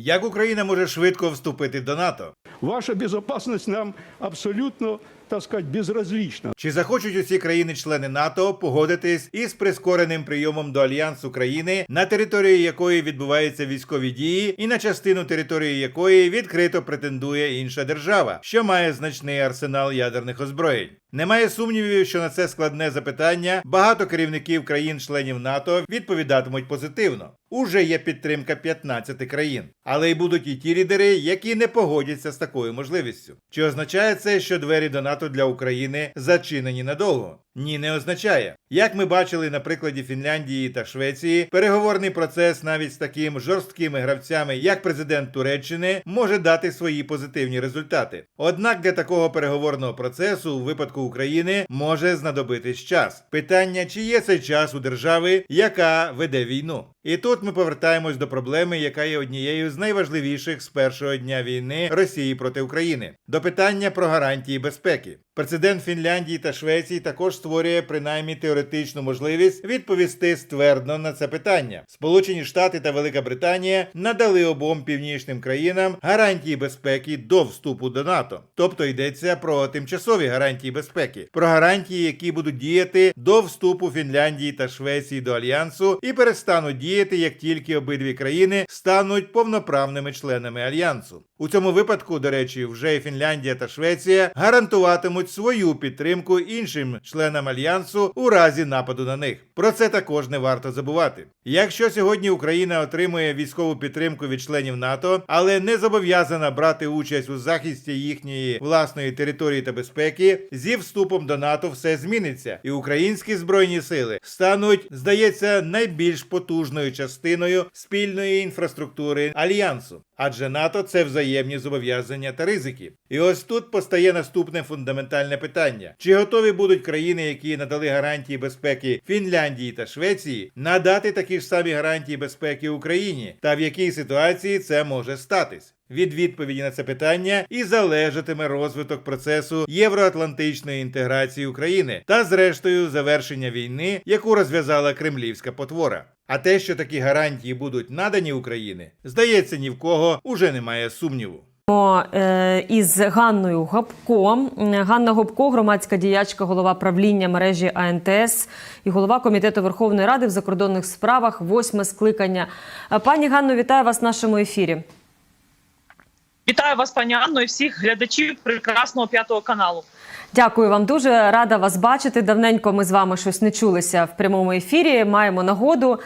Як Україна може швидко вступити до НАТО? Ваша безпечність нам абсолютно, так сказать, безразлична. Чи захочуть усі країни-члени НАТО погодитись із прискореним прийомом до альянсу країни, на території якої відбуваються військові дії, і на частину території якої відкрито претендує інша держава, що має значний арсенал ядерних озброєнь? Немає сумнівів, що на це складне запитання багато керівників країн-членів НАТО відповідатимуть позитивно. Уже є підтримка 15 країн, але й будуть і ті лідери, які не погодяться з такою можливістю. Чи означає це, що двері до НАТО для України зачинені надовго? Ні, не означає. Як ми бачили на прикладі Фінляндії та Швеції, переговорний процес навіть з таким жорсткими гравцями, як президент Туреччини, може дати свої позитивні результати. Однак для такого переговорного процесу у випадку України може знадобитись час. Питання, чи є цей час у держави, яка веде війну. І тут ми повертаємось до проблеми, яка є однією з найважливіших з першого дня війни Росії проти України, до питання про гарантії безпеки. Прецедент Фінляндії та Швеції також створює принаймні теоретичну можливість відповісти ствердно на це питання. Сполучені Штати та Велика Британія надали обом північним країнам гарантії безпеки до вступу до НАТО, тобто йдеться про тимчасові гарантії безпеки, про гарантії, які будуть діяти до вступу Фінляндії та Швеції до альянсу і перестануть діяти, як тільки обидві країни стануть повноправними членами альянсу. У цьому випадку, до речі, вже Фінляндія та Швеція гарантуватимуть свою підтримку іншим членам альянсу у разі нападу на них. Про це також не варто забувати. Якщо сьогодні Україна отримує військову підтримку від членів НАТО, але не зобов'язана брати участь у захисті їхньої власної території та безпеки, зі вступом до НАТО все зміниться, і українські збройні сили стануть, здається, найбільш потужною частиною спільної інфраструктури альянсу. Адже НАТО це взаємні зобов'язання та ризики. І ось тут постає наступне фундаментальне питання: чи готові будуть країни, які надали гарантії безпеки Фінляндії та Швеції, надати такі ж самі гарантії безпеки Україні, та в якій ситуації це може статись? Від відповіді на це питання і залежатиме розвиток процесу євроатлантичної інтеграції України та, зрештою, завершення війни, яку розв'язала кремлівська потвора. А те, що такі гарантії будуть надані Україні, здається, ні в кого уже немає сумніву. Е, із Ганною Гопко. Ганна Гопко, громадська діячка, голова правління мережі АНТС і голова комітету Верховної Ради в закордонних справах, восьме скликання. Е, Пані Ганно, вітаю вас в нашому ефірі. Вітаю вас, пані Анно, і всіх глядачів прекрасного п'ятого каналу. Дякую вам дуже. Рада вас бачити. Давненько ми з вами щось не чулися в прямому ефірі. Маємо нагоду.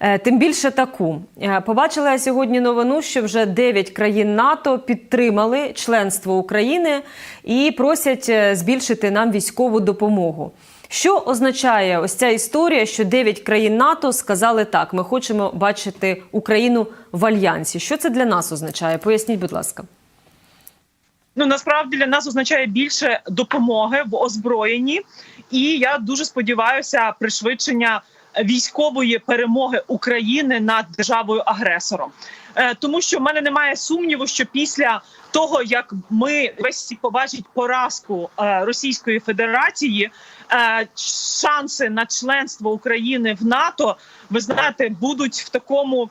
Е, Тим більше таку Е, побачила я сьогодні новину, що вже 9 країн НАТО підтримали членство України і просять е, збільшити нам військову допомогу. Що означає ось ця історія, що 9 країн НАТО сказали так: ми хочемо бачити Україну в альянсі. Що це для нас означає? Поясніть, будь ласка. Ну насправді для нас означає більше допомоги в озброєнні, і я дуже сподіваюся пришвидшення військової перемоги України над державою агресором. Е, Тому що в мене немає сумніву, що після того як ми весь побачить поразку е, Російської Федерації, е, шанси на членство України в НАТО, ви знаєте, будуть в такому.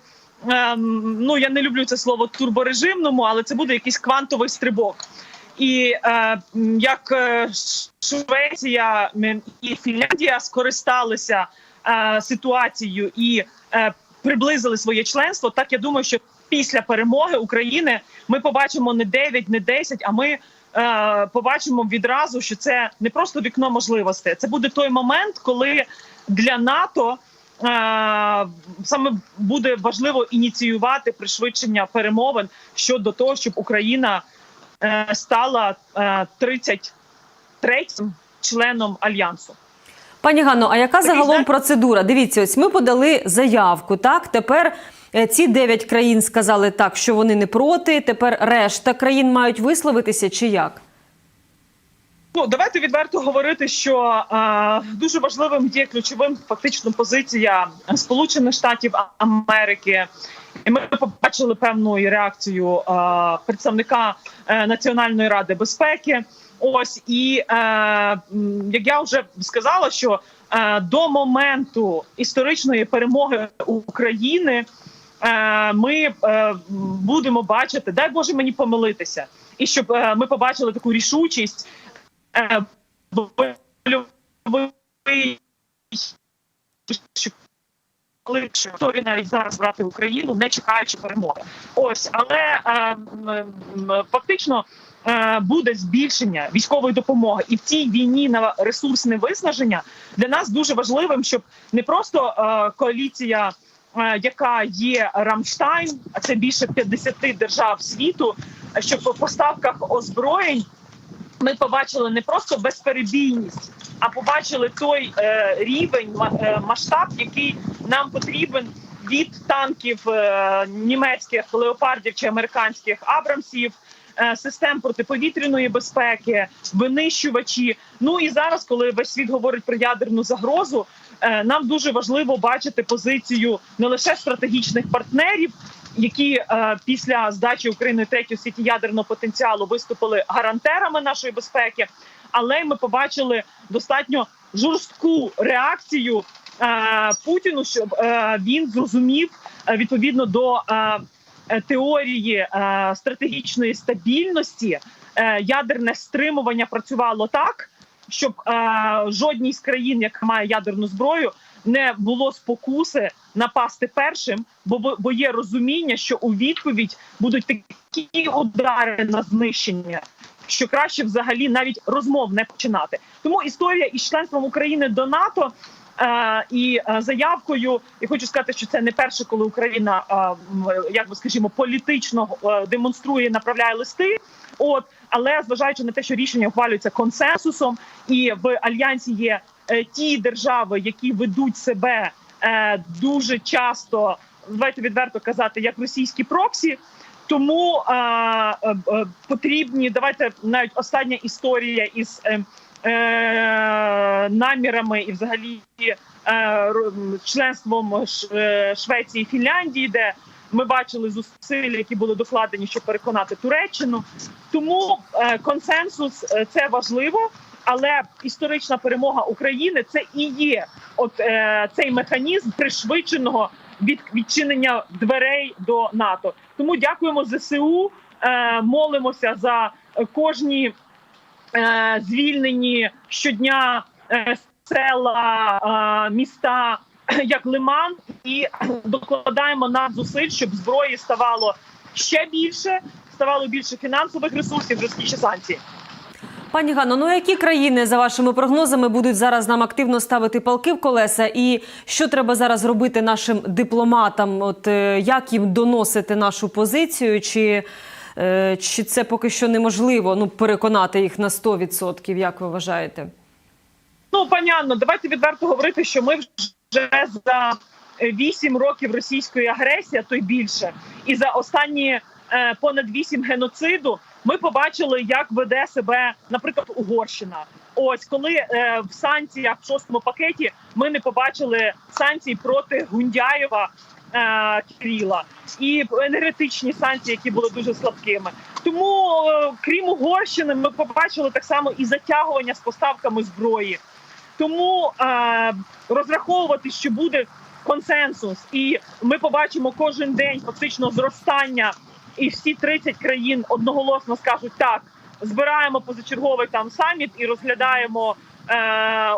ем, Ну я не люблю це слово турборежимному, але це буде якийсь квантовий стрибок. І е, як Швеція і Фінляндія скористалися е, ситуацією і е, приблизили своє членство, так я думаю, що після перемоги України ми побачимо не 9, не 10, а ми е, побачимо відразу, що це не просто вікно можливостей. Це буде той момент, коли для НАТО. Саме буде важливо ініціювати пришвидшення перемовин щодо того, щоб Україна стала е, 33-м членом альянсу. Пані Ганно, а яка загалом процедура? Дивіться, ось ми подали заявку. Так, тепер е, ці дев'ять країн сказали так, що вони не проти. Тепер решта країн мають висловитися чи як? Ну давайте відверто говорити, що е, дуже важливим є ключовим фактично позиція Сполучених Штатів Америки. І ми побачили певну реакцію е, представника е, Національної ради безпеки. Ось і е, як я вже сказала, що е, до моменту історичної перемоги України е, ми е, будемо бачити, дай Боже мені помилитися, і щоб е, ми побачили таку рішучість. Е, коли готові навіть зараз брати Україну, не чекаючи перемоги. Ось, але е, м, фактично е, буде збільшення військової допомоги, і в цій війні на ресурсне виснаження для нас дуже важливим, щоб не просто е, коаліція. е, Яка є Рамштайн, а це більше 50 держав світу, е, щоб по поставках озброєнь ми побачили не просто безперебійність, а побачили той е, рівень е, масштаб, який нам потрібен від танків е, німецьких леопардів чи американських абрамсів. е, Систем протиповітряної безпеки, винищувачі. Ну і зараз, коли весь світ говорить про ядерну загрозу, е, нам дуже важливо бачити позицію не лише стратегічних партнерів, які після здачі України третього світі ядерного потенціалу виступили гарантерами нашої безпеки, але ми побачили достатньо жорстку реакцію Путіну, щоб е, він зрозумів е, відповідно до е, е, теорії е, стратегічної стабільності. е, Ядерне стримування працювало так, щоб е, жодній з країн, яка має ядерну зброю, не було спокуси напасти першим, бо- бо є розуміння, що у відповідь будуть такі удари на знищення, що краще взагалі навіть розмов не починати. Тому історія із членством України до НАТО. Е, і е, заявкою, я хочу сказати, що це не перше, коли Україна, е, як би скажімо, політично демонструє, направляє листи. От, але зважаючи на те, що рішення ухвалюється консенсусом, і в альянсі є ті держави, які ведуть себе дуже часто, давайте відверто казати, як російські проксі. Тому е, е, е, потрібні давайте навіть остання історія із е, е, намірами і взагалі е, членством е, Швеції і Фінляндії, де ми бачили зусилля, які були докладені, щоб переконати Туреччину. Тому е, консенсус це важливо, але історична перемога України це і є от е, цей механізм пришвидшеного від відчинення дверей до НАТО. Тому дякуємо ЗСУ, е, молимося за кожні е, звільнені щодня е, села, міста, як Лиман, і докладаємо нам зусиль, щоб зброї ставало ще більше, ставало більше фінансових ресурсів, жорсткіші санкції. Пані Ганно, ну які країни за вашими прогнозами будуть зараз нам активно ставити палки в колеса? І що треба зараз робити нашим дипломатам? От е, як їм доносити нашу позицію? Чи, е, чи це поки що неможливо ну, переконати їх на 100%? Як ви вважаєте? Ну, пані Анно, давайте відверто говорити, що ми вже за вісім років російської агресії, а то й більше, і за останні е, понад вісім геноциду ми побачили, як веде себе, наприклад, Угорщина. Ось коли е, в санкціях в шостому пакеті ми не побачили санкцій проти Гундяєва. е, Кирила і енергетичні санкції, які були дуже слабкими. Тому, е, крім Угорщини, ми побачили так само і затягування з поставками зброї. Тому е, розраховувати, що буде консенсус, і ми побачимо кожен день фактично зростання, і всі 30 країн одноголосно скажуть так. Збираємо позачерговий там саміт і розглядаємо е,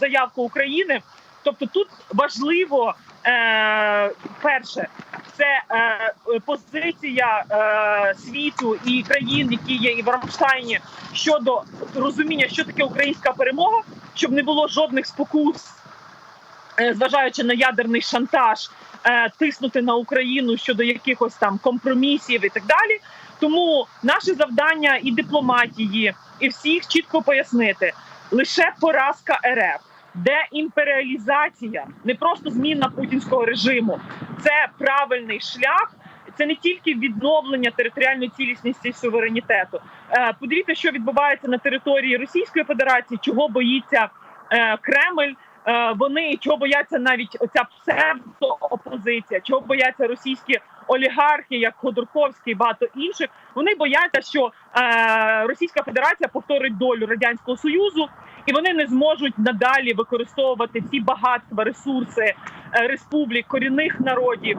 заявку України. Тобто, тут важливо е, перше, це е, позиція е, світу і країн, які є і в Рамштайні щодо розуміння, що таке українська перемога, щоб не було жодних спокус, е, зважаючи на ядерний шантаж, тиснути на Україну щодо якихось там компромісів і так далі. Тому наше завдання і дипломатії, і всіх чітко пояснити лише поразка РФ. Деімперіалізація, не просто зміна путінського режиму, це правильний шлях. Це не тільки відновлення територіальної цілісності і суверенітету. Е, Подивіться, що відбувається на території Російської Федерації, чого боїться е, Кремль. Е, Вони чого бояться навіть оця псевдоопозиція, чого бояться російські олігархи, як Ходорковський, і багато інших. Вони бояться, що е, Російська Федерація повторить долю радянського союзу, і вони не зможуть надалі використовувати ці багатства, ресурси е, республік, корінних народів